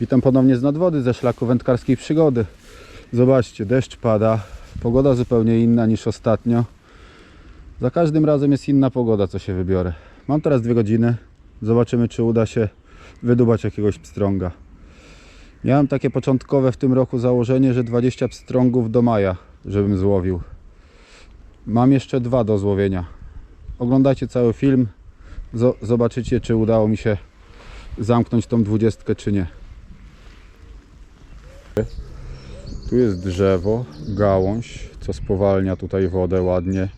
Witam ponownie z nadwody, ze szlaku wędkarskiej przygody. Zobaczcie, deszcz pada, pogoda zupełnie inna niż ostatnio. Za każdym razem jest inna pogoda, co się wybiorę. Mam teraz dwie godziny, zobaczymy czy uda się wydubać jakiegoś pstrąga. Miałem takie początkowe w tym roku założenie, że 20 pstrągów do maja, żebym złowił. Mam jeszcze dwa do złowienia. Oglądajcie cały film, zo- zobaczycie czy udało mi się zamknąć tą dwudziestkę czy nie. Tu jest drzewo, gałąź, co spowalnia tutaj wodę ładnie.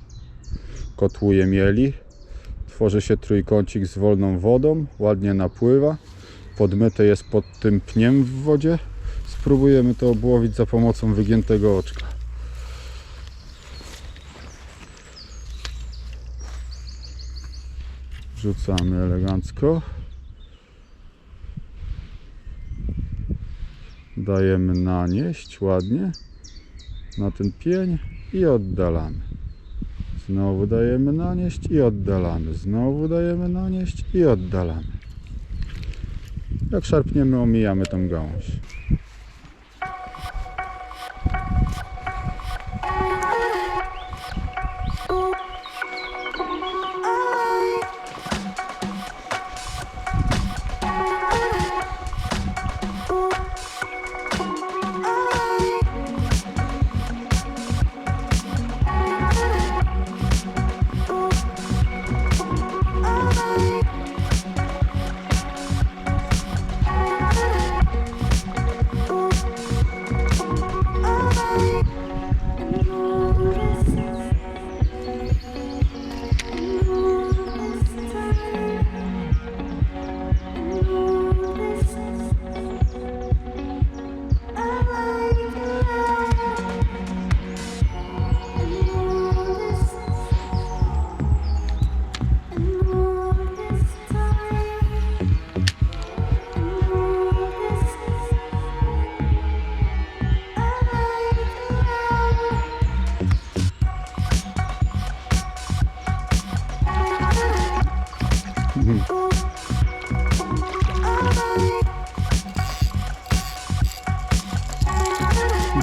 Kotłuje mieli. Tworzy się trójkącik z wolną wodą, ładnie napływa. Podmyte jest pod tym pniem w wodzie. Spróbujemy to obłowić za pomocą wygiętego oczka. Rzucamy elegancko. Dajemy nanieść ładnie na ten pień i oddalamy. Znowu dajemy nanieść i oddalamy. Znowu dajemy nanieść i oddalamy. Jak szarpniemy, omijamy tą gałąź.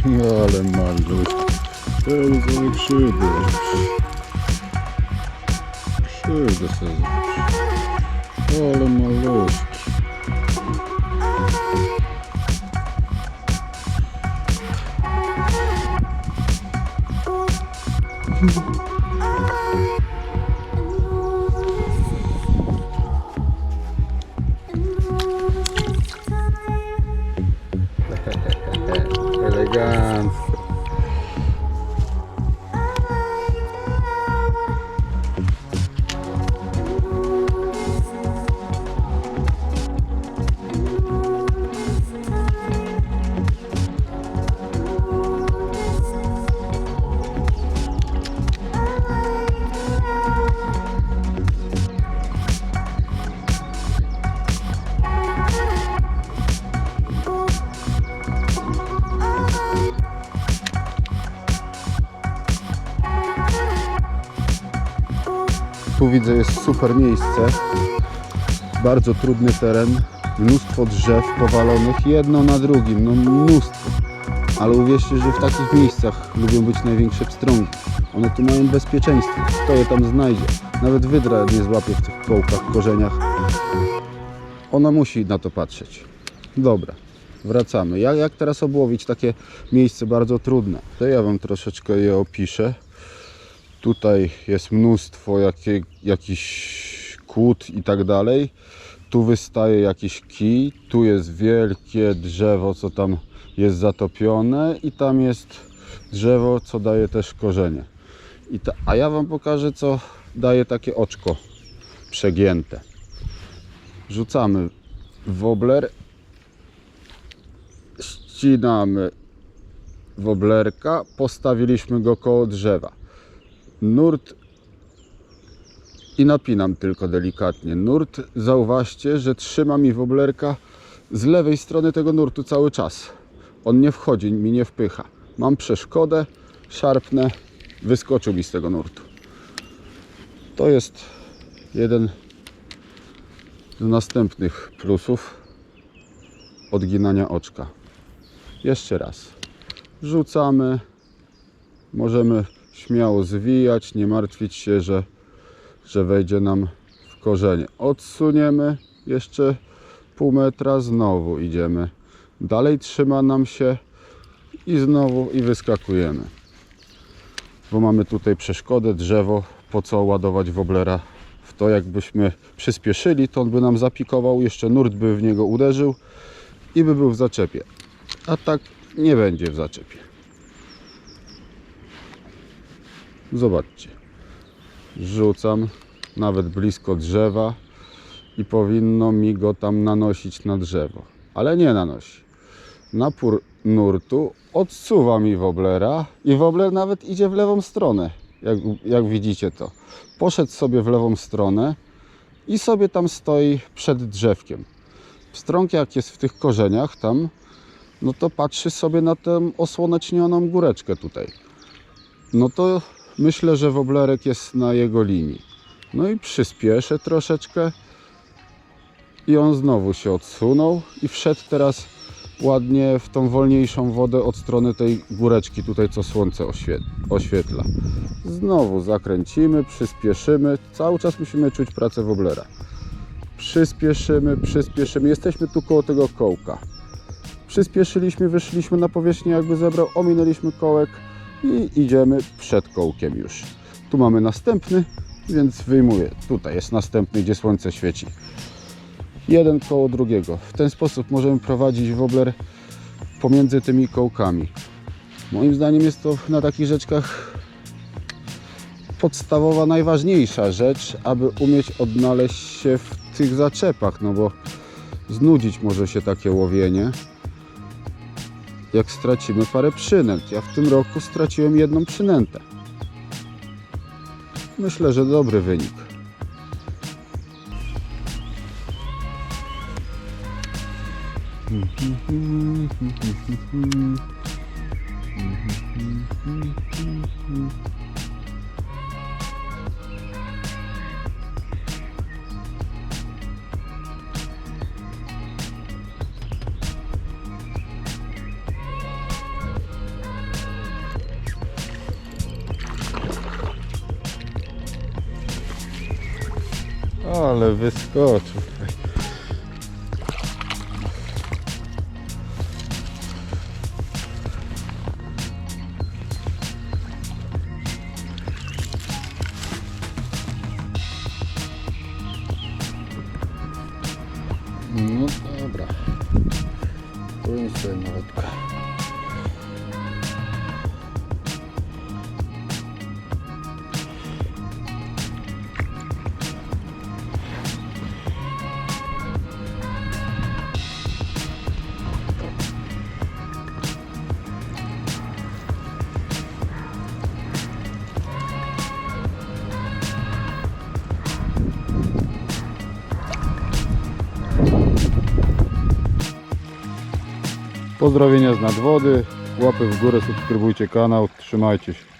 Ale maluch. To jest ale krzywdę. Krzywdę sobie zrobić. Ale maluszki. Elegancko. Tu widzę jest super miejsce. Bardzo trudny teren. Mnóstwo drzew powalonych, jedno na drugim, no mnóstwo. Ale uwierzcie, że w takich miejscach lubią być największe pstrągi. One tu mają bezpieczeństwo. Kto je tam znajdzie? Nawet wydra nie złapie w tych kołkach, korzeniach. Ona musi na to patrzeć. Dobra, wracamy. Jak, jak teraz obłowić takie miejsce bardzo trudne? To ja Wam troszeczkę je opiszę. Tutaj jest mnóstwo jakie, jakichś kłód i tak dalej. Tu wystaje jakiś kij, tu jest wielkie drzewo, co tam jest zatopione i tam jest drzewo, co daje też korzenie. I ta, a ja Wam pokażę, co daje takie oczko przegięte. Rzucamy wobler, ścinamy woblerka, postawiliśmy go koło drzewa nurt i napinam tylko delikatnie. Nurt, zauważcie, że trzyma mi woblerka z lewej strony tego nurtu cały czas. On nie wchodzi, mi nie wpycha. Mam przeszkodę, szarpnę, wyskoczył mi z tego nurtu. To jest jeden z następnych plusów. odginania oczka. Jeszcze raz. Rzucamy. Możemy śmiało zwijać, nie martwić się, że, że wejdzie nam w korzenie. Odsuniemy jeszcze pół metra, znowu idziemy. Dalej trzyma nam się i znowu i wyskakujemy. Bo mamy tutaj przeszkodę, drzewo, po co ładować woblera w to, jakbyśmy przyspieszyli, to on by nam zapikował, jeszcze nurt by w niego uderzył i by był w zaczepie. A tak nie będzie w zaczepie. Zobaczcie. Rzucam nawet blisko drzewa i powinno mi go tam nanosić na drzewo. Ale nie nanosi. Napór nurtu odsuwa mi woblera i wobler nawet idzie w lewą stronę. Jak, jak widzicie to. Poszedł sobie w lewą stronę i sobie tam stoi przed drzewkiem. Stronka jak jest w tych korzeniach tam, no to patrzy sobie na tę osłonecznioną góreczkę tutaj. No to myślę, że woblerek jest na jego linii. No i przyspieszę troszeczkę i on znowu się odsunął i wszedł teraz ładnie w tą wolniejszą wodę od strony tej góreczki tutaj, co słońce oświe- oświetla. Znowu zakręcimy, przyspieszymy. Cały czas musimy czuć pracę woblera. Przyspieszymy, przyspieszymy. Jesteśmy tu koło tego kołka. Przyspieszyliśmy, wyszliśmy na powierzchnię, jakby zebrał, ominęliśmy kołek i idziemy przed kołkiem już. Tu mamy następny, więc wyjmuję. Tutaj jest następny, gdzie słońce świeci. Jeden koło drugiego. W ten sposób możemy prowadzić wobler pomiędzy tymi kołkami. Moim zdaniem jest to na takich rzeczkach podstawowa, najważniejsza rzecz, aby umieć odnaleźć się w tych zaczepach, no bo znudzić może się takie łowienie, jak stracimy parę przynęt. Ja w tym roku straciłem jedną przynętę. Myślę, że dobry wynik. Ale wyskoczył. No dobra. Płyń sobie malutka. Pozdrowienia z nadwody, łapy w górę, subskrybujcie kanał, trzymajcie się.